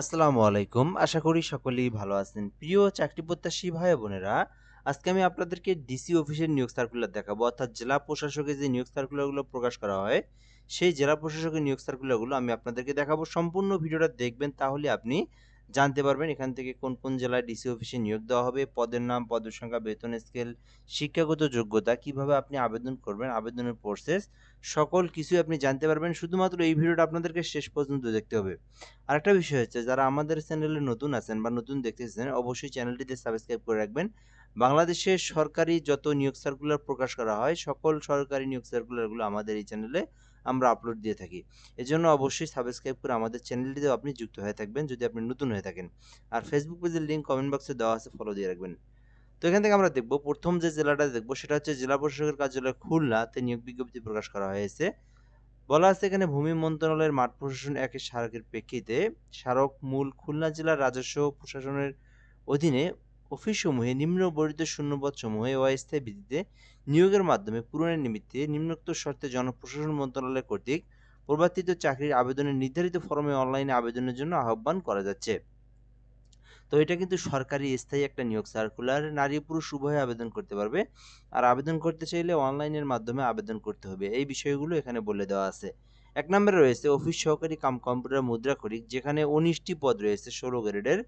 আসসালামু আলাইকুম। আশা করি সকলেই ভালো আছেন। প্রিয় চাকরি প্রত্যাশী ভাই বোনেরা, আজকে আমি আপনাদেরকে ডিসি অফিসের নিয়োগ সার্কুলার দেখাবো। অর্থাৎ জেলা প্রশাসকের যে নিয়োগ সার্কুলারগুলো প্রকাশ করা হয়, সেই জেলা প্রশাসকের নিয়োগ সার্কুলারগুলো আমি আপনাদেরকে দেখাবো। সম্পূর্ণ ভিডিওটা দেখবেন, তাহলে আপনি জানতে পারবেন এখান থেকে কোন কোন জেলায় ডিসি অফিসে নিয়োগ দেওয়া হবে, পদের নাম, পদের সংখ্যা, বেতন স্কেল শিক্ষাগত যোগ্যতা, কীভাবে আপনি আবেদন করবেন, আবেদনের প্রসেস সকল কিছুই আপনি জানতে পারবেন। শুধুমাত্র এই ভিডিওটা আপনাদেরকে শেষ পর্যন্ত দেখতে হবে। আরেকটা বিষয় হচ্ছে, যারা আমাদের চ্যানেলে নতুন আছেন বা নতুন দেখতে দেখতেছেন, অবশ্যই চ্যানেলটিতে সাবস্ক্রাইব করে রাখবেন। বাংলাদেশের সরকারি যত নিয়োগ সার্কুলার প্রকাশ করা হয়, সকল সরকারি নিয়োগ সার্কুলারগুলো আমাদের এই চ্যানেলে আমরা আপলোড দিয়ে থাকি। এজন্য অবশ্যই সাবস্ক্রাইব করে আমাদের চ্যানেলটিতেও আপনি যুক্ত হয়ে থাকবেন যদি আপনি নতুন হয়ে থাকেন। আর ফেসবুক পেজের লিঙ্ক কমেন্ট বক্সে দেওয়া আছে ফলো দিয়ে রাখবেন। তো এখান থেকে আমরা দেখব, প্রথম যে জেলাটা দেখব সেটা হচ্ছে জেলা প্রশাসকের কার্যালয় খুলনাতে নিয়োগ বিজ্ঞপ্তি প্রকাশ করা হয়েছে। বলা আছে এখানে ভূমি মন্ত্রণালয়ের মাঠ প্রশাসন একের স্মারকের প্রেক্ষিতে স্মারক মূল খুলনা জেলার রাজস্ব প্রশাসনের অধীনে অফিসসমূহে নিম্নবর্ণিত শূন্যপদ সমূহে অস্থায়ী ভিত্তিতে নিয়োগের মাধ্যমে পূরণের নিমিত্তে নিম্নোক্ত শর্তে জনপ্রশাসন মন্ত্রণালয় কর্তৃক প্রবর্তিত চাকরির আবেদনের নির্ধারিত ফরমে অনলাইনে আবেদনের জন্য আহ্বান করা যাচ্ছে। তো এটা কিন্তু সরকারি স্থায়ী একটা নিয়োগ। সার্কুলার, নারী পুরুষ উভয়ে আবেদন করতে পারবে। আর আবেদন করতে চাইলে অনলাইনের মাধ্যমে আবেদন করতে হবে। এই বিষয়গুলো এখানে বলে দেওয়া আছে। এক নম্বরে রয়েছে অফিস সহকারী কাম কম্পিউটার মুদ্রা খরিক যেখানে উনিশটি পদ রয়েছে, ষোলো গ্রেডের।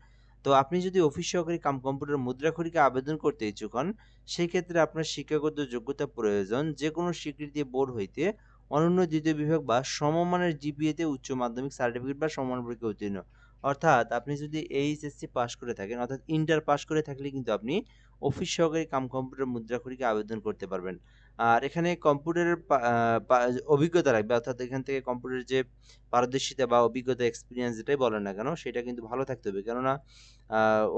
তো আপনি যদি অফিস সহকারী কাম কম্পিউটার মুদ্রা আবেদন করতে ইচ্ছুক হন সেই ক্ষেত্রে আপনার শিক্ষাগত যোগ্যতা প্রয়োজন। যে কোনো স্বীকৃতি বোর্ড হইতে অনন্য দ্বিতীয় বিভাগ বা সমমানের জিপিএতে উচ্চ মাধ্যমিক সার্টিফিকেট বা সমান পরীক্ষা উত্তীর্ণ। অর্থাৎ আপনি যদি এইচএসসি পাস করে থাকেন, অর্থাৎ ইন্টার পাস করে থাকলে কিন্তু আপনি অফিস সহকারী কাম কম্পিউটার মুদ্রা আবেদন করতে পারবেন। আর এখানে কম্পিউটারের অভিজ্ঞতা রাখবে অর্থাৎ এখান থেকে কম্পিউটারের যে পারদর্শিতা বা অভিজ্ঞতা এক্সপিরিয়েন্স যেটাই বলেন না কেন, সেটা কিন্তু ভালো থাকতে হবে। কেননা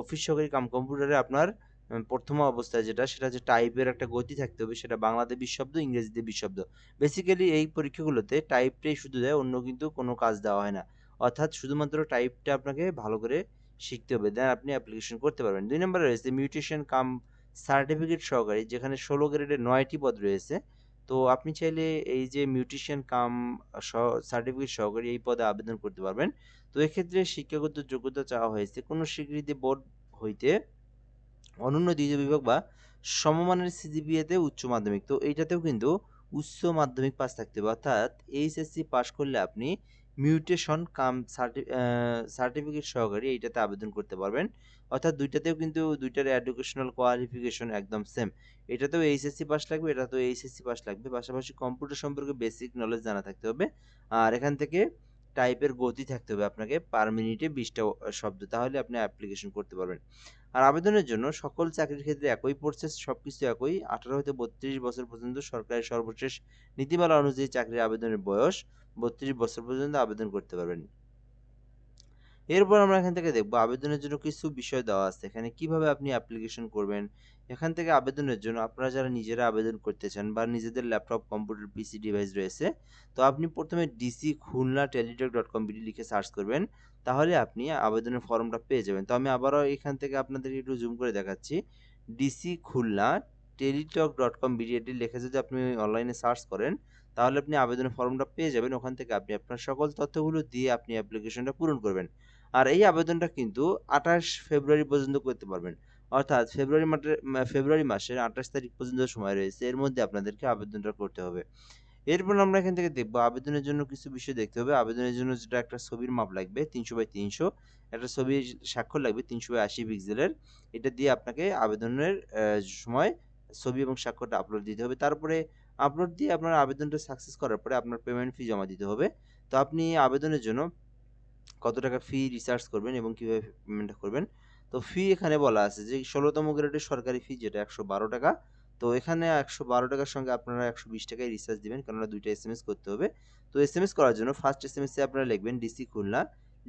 অফিস সহকারী কাম, কম্পিউটারে আপনার প্রথম অবস্থায় যেটা, সেটা হচ্ছে টাইপের একটা গতি থাকতে হবে। সেটা বাংলাতে বিশ শব্দ ইংরেজিতে বিশ শব্দ বেসিক্যালি এই পরীক্ষাগুলোতে টাইপটাই শুধু দেয়, অন্য কিন্তু কোনো কাজ দেওয়া হয় না। অর্থাৎ শুধুমাত্র টাইপটা আপনাকে ভালো করে শিখতে হবে। দেন আপনি অ্যাপ্লিকেশন করতে পারবেন। দুই নম্বরে রয়েছে মিউটেশন কাম সার্টিফিকেট সহকারী, যেখানে ষোলো গ্রেডের নয়টি পদ রয়েছে, তো আপনি চাইলে এই যে মিউটিশিয়ান কাম সার্টিফিকেট সহকারী এই পদে আবেদন করতে পারবেন। তো এক্ষেত্রে শিক্ষাগত যোগ্যতা চাওয়া হয়েছে, কোনো স্বীকৃতি বোর্ড হইতে অনন্য দ্বিতীয় বিভাগ বা সমমানের সিজিপিএতে উচ্চ মাধ্যমিক। তো এইটাতেও কিন্তু উচ্চ মাধ্যমিক পাস থাকতে হবে। অর্থাৎ এইচএসসি পাস করলে আপনি মিউটেশন কাম সার্টিফিকেট সহকারী এইটাতে আবেদন করতে পারবেন। অর্থাৎ দুইটাতেও কিন্তু দুইটার এডুকেশনাল কোয়ালিফিকেশন একদম সেম এটাতেও এইচএসসি পাস লাগবে, এটাতেও এইচএসসি পাস লাগবে। পাশাপাশি কম্পিউটার সম্পর্কে বেসিক নলেজ জানা থাকতে হবে। আর এখান থেকে টাইপের গতি থাকতে হবে আপনাকে। পার মিনিটে বিশটা শব্দ। তাহলে আপনি অ্যাপ্লিকেশন করতে পারবেন। আর আবেদনের জন্য সকল চাকরির ক্ষেত্রে একই প্রসেস সব কিছু একই। আঠারো হতে বত্রিশ বছর পর্যন্ত সরকারের সর্বশেষ নীতিমালা অনুযায়ী চাকরির আবেদনের বয়স বত্রিশ বছর পর্যন্ত আবেদন করতে পারবেন। এরপর আমরা এখান থেকে দেখব আবেদনের জন্য কিছু বিষয় দেওয়া আছে। এখানে কীভাবে আপনি অ্যাপ্লিকেশন করবেন? এখান থেকে আবেদনের জন্য আপনারা যারা নিজেরা আবেদন করতে চান বা নিজেদের ল্যাপটপ কম্পিউটার পিসি ডিভাইস রয়েছে, তো আপনি প্রথমে DC Khulna Teletalk dot com BD লিখে সার্চ করবেন। তাহলে আপনি আবেদনের ফর্মটা পেয়ে যাবেন। তো আমি আবারও এখান থেকে আপনাদেরকে একটু জুম করে দেখাচ্ছি। DC Khulna Teletalk dot com বিডিএটি লিখে যদি আপনি অনলাইনে সার্চ করেন, তাহলে আপনি আবেদনের ফর্মটা পেয়ে যাবেন। ওখান থেকে আপনি আপনার সকল তথ্যগুলো দিয়ে আপনি অ্যাপ্লিকেশনটা পূরণ করবেন। আর এই আবেদনটা কিন্তু আঠাশ ফেব্রুয়ারি পর্যন্ত করতে পারবেন। অর্থাৎ ফেব্রুয়ারি মাসের ফেব্রুয়ারি মাসের আঠাশ তারিখ পর্যন্ত সময় রয়েছে। এর মধ্যে আপনাদেরকে আবেদনটা করতে হবে। এরপর আমরা এখান থেকে দেখব আবেদনের জন্য কিছু বিষয় দেখতে হবে। আবেদনের জন্য যেটা একটা ছবির মাপ লাগবে, তিনশো বাই তিনশো। একটা ছবির স্বাক্ষর লাগবে তিনশো বাই আশি পিক্সেলের এটা দিয়ে আপনাকে আবেদনের সময় ছবি এবং স্বাক্ষরটা আপলোড দিতে হবে। তারপরে আপলোড দিয়ে আপনার আবেদনটা সাকসেস করার পরে আপনার পেমেন্ট ফি জমা দিতে হবে। তো আপনি আবেদনের জন্য কত টাকা ফি রিচার্জ করবেন এবং কীভাবে পেমেন্টটা করবেন? তো ফি এখানে বলা আছে যে ষোলোতম গ্রেডের সরকারি ফি যেটা একশো বারো টাকা, তো এখানে একশো বারো টাকার সঙ্গে আপনারা একশো বিশ টাকায় রিচার্জ দেবেন কেননা দুইটা এস এম এস করতে হবে। তো এস এম এস করার জন্য ফার্স্ট এস এম এসে আপনারা লিখবেন ডিসি খুলনা,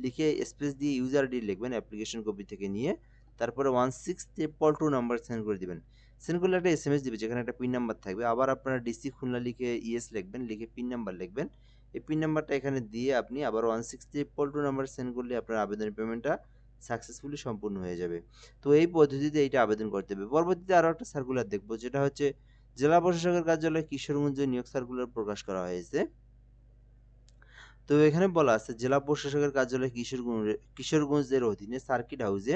লিখে স্পেস দিয়ে ইউজার আইডি লিখবেন অ্যাপ্লিকেশন কপি থেকে নিয়ে, তারপরে one six triple two number send করে দেবেন। সেন্ড করলে একটা এস এম এস দিবে যেখানে একটা পিন নাম্বার থাকবে। আবার আপনারা ডিসি খুলনা লিখে ইএস লিখবেন, লিখে পিন নাম্বার লিখবেন। এই পিন নাম্বারটা এখানে দিয়ে আপনি আবার one six triple two number send করলে আপনার আবেদনের পেমেন্টটা সাকসেসফুলি সম্পূর্ণ হয়ে যাবে। তো এই পদ্ধতিতে এইটা আবেদন করতে হবে। পরবর্তীতে আরও একটা সার্কুলার দেখব, যেটা হচ্ছে জেলা প্রশাসকের কার্যালয়ে কিশোরগঞ্জে নিয়োগ সার্কুলার প্রকাশ করা হয়েছে। তো এখানে বলা আছে, জেলা প্রশাসকের কার্যালয় কিশোরগঞ্জ, কিশোরগঞ্জের অধীনে সার্কিট হাউসে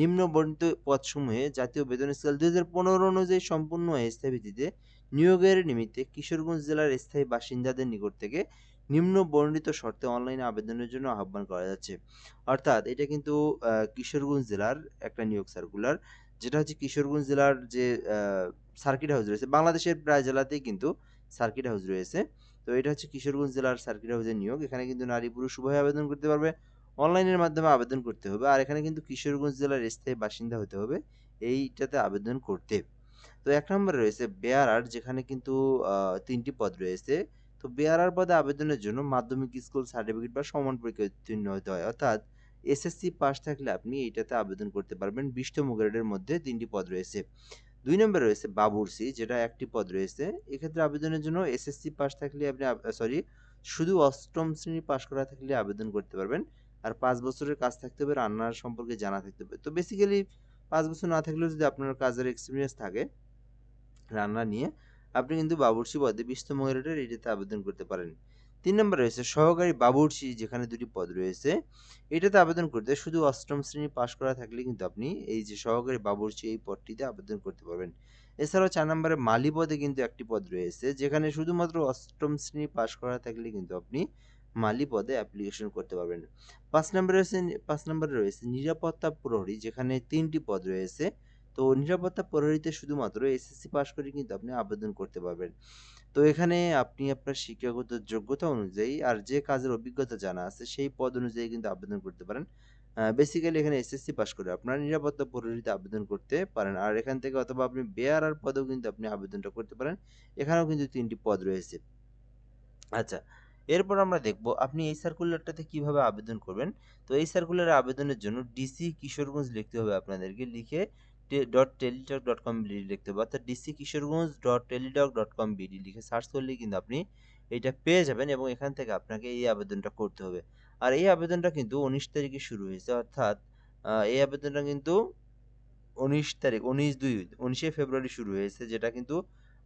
নিম্ন বর্ণিত পদসমূহে জাতীয় বেতন স্কেল দুই হাজার পনেরো অনুযায়ী সম্পূর্ণ স্থায়ী ভিত্তিতে নিয়োগের নিমিত্তে কিশোরগঞ্জ জেলার স্থায়ী বাসিন্দাদের নিকট থেকে নিম্ন বর্ণিত শর্তে অনলাইনে আবেদনের জন্য আহ্বান করা যাচ্ছে। অর্থাৎ এটা কিন্তু কিশোরগঞ্জ জেলার একটা নিয়োগ সার্কুলার যেটা হচ্ছে কিশোরগঞ্জ জেলার যে সার্কিট হাউস রয়েছে, বাংলাদেশের প্রায় জেলাতেই কিন্তু সার্কিট হাউস রয়েছে। তো এটা হচ্ছে কিশোরগঞ্জ জেলার সার্কিট হাউসের নিয়োগ। এখানে কিন্তু নারী পুরুষ উভয় আবেদন করতে পারবে। অনলাইনের মাধ্যমে আবেদন করতে হবে। আর এখানে কিন্তু কিশোরগঞ্জ জেলার স্থায়ী বাসিন্দা হতে হবে। এইটাতে আবেদন করতে। তো এক নম্বরে রয়েছে বেয়ারার, যেখানে কিন্তু তিনটি পদ রয়েছে। তো বেয়ারার পদে আবেদনের জন্য মাধ্যমিক স্কুল সার্টিফিকেট বা সমান পরীক্ষা উত্তীর্ণ হতে হয়। অর্থাৎ এসএসসি পাস থাকলে আপনি এইটাতে আবেদন করতে পারবেন। বিশতম গ্রেডের মধ্যে তিনটি পদ রয়েছে। দুই নম্বরে রয়েছে বাবুরসি যেটা একটি পদ রয়েছে। এক্ষেত্রে আবেদনের জন্য এসএসসি পাস থাকলে আপনি সরি শুধু অষ্টম শ্রেণি পাস করা থাকলে আবেদন করতে পারবেন। আর পাঁচ বছরের কাজ থাকতে হবে, রান্নার সম্পর্কে জানা থাকতে হবে। তো বেসিক্যালি পাঁচ বছর না থাকলেও যদি আপনার কাজের এক্সপিরিয়েন্স থাকে রান্না নিয়ে আপনি কিন্তু বাবুর্চি পদে বিশতম গ্রেডের এটাতে আবেদন করতে পারেন। তিন নম্বর রয়েছে সহকারী বাবুর্চি, যেখানে দুটি পদ রয়েছে। এটাতে আবেদন করতে শুধু অষ্টম শ্রেণি পাশ করা থাকলে কিন্তু আপনি এই যে সহকারী বাবুর্চি এই পদটিতে আবেদন করতে পারবেন। এছাড়াও চার নম্বরে মালি পদে কিন্তু একটি পদ রয়েছে, যেখানে শুধুমাত্র অষ্টম শ্রেণি পাশ করা থাকলে কিন্তু আপনি মালি পদে অ্যাপ্লিকেশন করতে পারবেন। পাঁচ নম্বরে রয়েছে, পাঁচ নম্বরে রয়েছে নিরাপত্তা প্রহরী, যেখানে তিনটি পদ রয়েছে। তো নিরাপত্তা প্রহরীতে শুধুমাত্র এসএসসি পাস করে কিন্তু আপনি আবেদন করতে পারবেন। তো এখানে আপনি আপনার শিক্ষাগত যোগ্যতা অনুযায়ী আর যে কাজের অভিজ্ঞতা জানা আছে সেই পদ অনুযায়ী কিন্তু আবেদন করতে পারেন। বেসিক্যালি এখানে এসএসসি পাস করে আপনারা নিরাপত্তা প্রহরীতে আবেদন করতে পারেন। আর এখান থেকে অথবা আপনি বেয়ারার পদেও কিন্তু আপনি আবেদনটা করতে পারেন। এখানেও কিন্তু তিনটি পদ রয়েছে। আচ্ছা এরপর আমরা দেখব আপনি এই সার্কুলারটাতে কীভাবে আবেদন করবেন। তো এই সার্কুলারে আবেদনের জন্য ডিসি কিশোরগঞ্জ লিখতে হবে আপনাদেরকে। লিখে dot Teletalk dot com BD লিখতে হবে। অর্থাৎ DC Kishoreganj dot Teletalk dot com BD লিখে সার্চ করলে কিন্তু আপনি এটা পেয়ে যাবেন এবং এখান থেকে আপনাকে এই আবেদনটা করতে হবে। আর এই আবেদনটা কিন্তু উনিশ তারিখে শুরু হয়েছে। অর্থাৎ এই আবেদনটা কিন্তু উনিশ তারিখ, উনিশ দুই, উনিশে ফেব্রুয়ারি শুরু হয়েছে, যেটা কিন্তু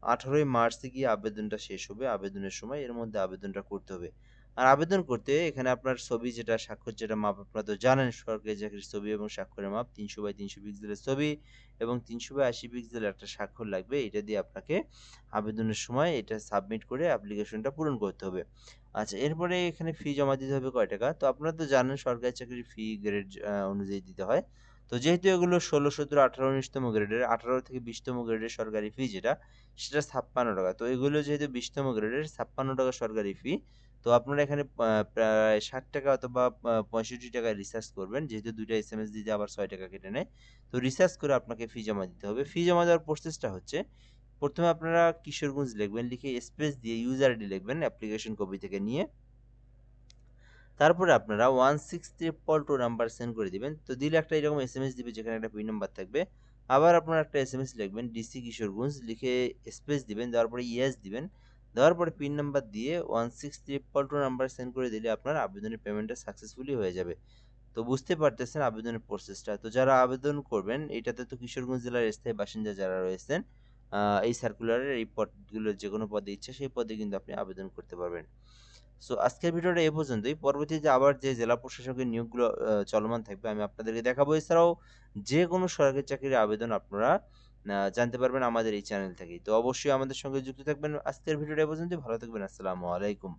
আঠারোই মার্চে গিয়ে আবেদনটা শেষ হবে। আবেদনের সময় এর মধ্যে আবেদনটা করতে হবে। আর আবেদন করতে এখানে আপনার ছবি যেটা স্বাক্ষর যেটা মাপ, আপনারা তো জানেন সরকারি চাকরির ছবি এবং স্বাক্ষরের মাপ, তিনশো বাই তিনশো পিক্সেলের ছবি এবং তিনশো বাই আশি পিক্সেলের একটা স্বাক্ষর লাগবে। এটা দিয়ে আপনাকে আবেদনের সময় এটা সাবমিট করে অ্যাপ্লিকেশনটা পূরণ করতে হবে। আচ্ছা এরপরে এখানে ফি জমা দিতে হবে কয় টাকা? তো আপনারা তো জানেন সরকারি চাকরির ফি গ্রেড অনুযায়ী দিতে হয়। তো যেহেতু এগুলো ষোলো, সতেরো, আঠারো, উনিশতম গ্রেডের আঠারো থেকে বিশতম গ্রেডের সরকারি ফি যেটা, সেটা ছাপ্পান্ন টাকা। তো এগুলো যেহেতু বিশতম গ্রেডের ছাপ্পান্ন টাকা সরকারি ফি তো আপনারা এখানে প্রায় ষাট টাকা অথবা পঁয়ষট্টি টাকা রিচার্জ করবেন। যেহেতু দুইটা এস এম এস দিতে আবার ছয় টাকা কেটে নেয়। তো রিচার্জ করে আপনাকে ফি জমা দিতে হবে। ফি জমা দেওয়ার প্রসেসটা হচ্ছে, প্রথমে আপনারা কিশোরগঞ্জ লিখবেন, লিখে স্পেস দিয়ে ইউজার আইডি লিখবেন অ্যাপ্লিকেশন কপি থেকে নিয়ে। তারপরে আপনারা one six triple two number send করে দিবেন। তো দিলে একটা এরকম এস এম এস দিবে যেখানে একটা পিন নাম্বার থাকবে। আবার আপনারা একটা এস এম এস লিখবেন ডিসি কিশোরগঞ্জ, লিখে স্পেস দিবেন, দেওয়ার পরে ইয়েস দিবেন। দেওয়ার পরে পিন নাম্বার দিয়ে one six triple two number send করে দিলে আপনার আবেদনের পেমেন্টটা সাকসেসফুলি হয়ে যাবে। তো বুঝতে পারতেছেন আবেদনের প্রসেসটা তো যারা আবেদন করবেন, এটাতে তো কিশোরগঞ্জ জেলার স্থায়ী বাসিন্দা যারা রয়েছেন এই সার্কুলারের এই পদগুলোর যে কোনো পদে ইচ্ছা সেই পদে কিন্তু আপনি আবেদন করতে পারবেন। সো আজকের ভিডিওটা এ পর্যন্তই। পরবর্তীতে আবার যে জেলা প্রশাসকের নিয়োগগুলো চলমান থাকবে, আমি আপনাদেরকে দেখাবো। এছাড়াও যে কোনো সরকারি চাকরির আবেদন আপনারা জানতে পারবেন আমাদের এই চ্যানেল থেকেই। তো অবশ্যই আমাদের সঙ্গে যুক্ত থাকবেন। আজকের ভিডিওটা পর্যন্ত ভালো থাকবেন। আসসালামু আলাইকুম।